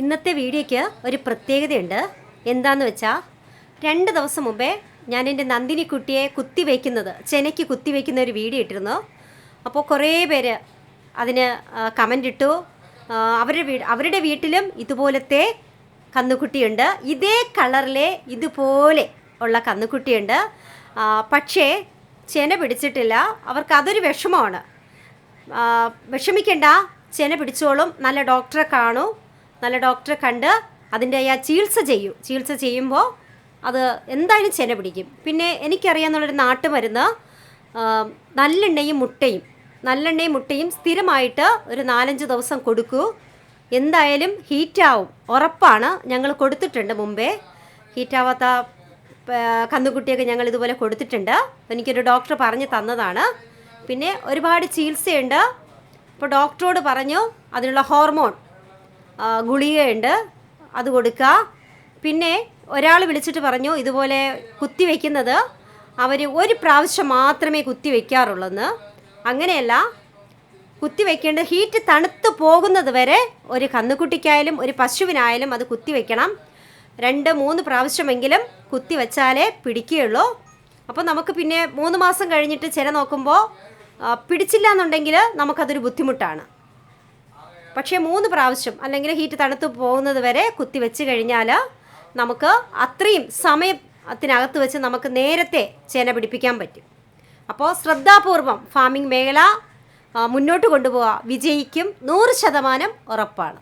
ഇന്നത്തെ വീഡിയോയ്ക്ക് ഒരു പ്രത്യേകതയുണ്ട്. എന്താന്ന് വെച്ചാൽ രണ്ട് ദിവസം മുമ്പേ ഞാൻ എന്റെ നന്ദിനി കുട്ടിയെ കുത്തിവെക്കുന്നത് ചെനയ്ക്ക് കുത്തിവെക്കുന്ന ഒരു വീഡിയോ ഇട്ടിരുന്നു. അപ്പോൾ കുറേ പേര് അതിന് കമന്റ് ഇട്ടു. അവരുടെ വീട് അവരുടെ വീട്ടിലും ഇതുപോലത്തെ കന്നുകുട്ടിയുണ്ട്. ഇതേ കളറിലെ ഇതുപോലെ ഉള്ള കന്നുകുട്ടിയുണ്ട്. പക്ഷേ ചെന പിടിച്ചിട്ടില്ല. അവർക്ക് അതൊരു വിഷമമാണ്. വിഷമിക്കണ്ട. ചെന പിടിച്ചോളും. നല്ല ഡോക്ടറെ കാണൂ. നല്ല ഡോക്ടറെ കണ്ട് അതിന്റെ ആ ചികിത്സ ചെയ്യും. ചികിത്സ ചെയ്യുമ്പോൾ അത് എന്തായാലും ചെന പിടിക്കും. പിന്നെ എനിക്കറിയാമെന്നുള്ളൊരു നാട്ടുമരുന്ന് നല്ലെണ്ണയും മുട്ടയും നല്ലെണ്ണയും മുട്ടയും സ്ഥിരമായിട്ട് ഒരു നാലഞ്ച് ദിവസം കൊടുക്കൂ. എന്തായാലും ഹീറ്റാവും. ഉറപ്പാണ്. ഞങ്ങൾ കൊടുത്തിട്ടുണ്ട് മുമ്പേ. ഹീറ്റാവാത്ത കന്നുകുട്ടിയൊക്കെ ഞങ്ങൾ ഇതുപോലെ കൊടുത്തിട്ടുണ്ട്. എനിക്കൊരു ഡോക്ടർ പറഞ്ഞു തന്നതാണ്. പിന്നെ ഒരുപാട് ചികിത്സയുണ്ട്. ഇപ്പോൾ ഡോക്ടറോട് പറഞ്ഞു അതിനുള്ള ഹോർമോൺ ഗുളികയുണ്ട്. അത് കൊടുക്കുക പിന്നെ ഒരാൾ വിളിച്ചിട്ട് പറഞ്ഞു ഇതുപോലെ കുത്തിവെക്കുന്നത് അവർ ഒരു പ്രാവശ്യം മാത്രമേ കുത്തി കുത്തിവെക്കാറുള്ളെന്ന് അങ്ങനെയല്ല കുത്തി വയ്ക്കേണ്ട ഹീറ്റ് തണുത്ത് പോകുന്നത് വരെ ഒരു കന്നുകുട്ടിക്കായാലും ഒരു പശുവിനായാലും അത് കുത്തി കുത്തിവെക്കണം രണ്ട് മൂന്ന് പ്രാവശ്യമെങ്കിലും കുത്തി കുത്തിവെച്ചാലേ പിടിക്കുകയുള്ളൂ. അപ്പോൾ നമുക്ക് പിന്നെ മൂന്ന് മാസം കഴിഞ്ഞിട്ട് ചില നോക്കുമ്പോൾ പിടിച്ചില്ല എന്നുണ്ടെങ്കിൽ നമുക്കതൊരു ബുദ്ധിമുട്ടാണ്. പക്ഷേ മൂന്ന് പ്രാവശ്യം അല്ലെങ്കിൽ ഹീറ്റ് തണുത്ത് പോകുന്നത് വരെ കുത്തി വെച്ച് കഴിഞ്ഞാൽ നമുക്ക് അത്രയും സമയത്തിനകത്ത് വെച്ച് നമുക്ക് നേരത്തെ ചേന പിടിപ്പിക്കാൻ പറ്റും. അപ്പോൾ ശ്രദ്ധാപൂർവം ഫാമിംഗ് മേഖല മുന്നോട്ട് കൊണ്ടുപോവുക വിജയിക്കും നൂറ് ശതമാനം ഉറപ്പാണ്.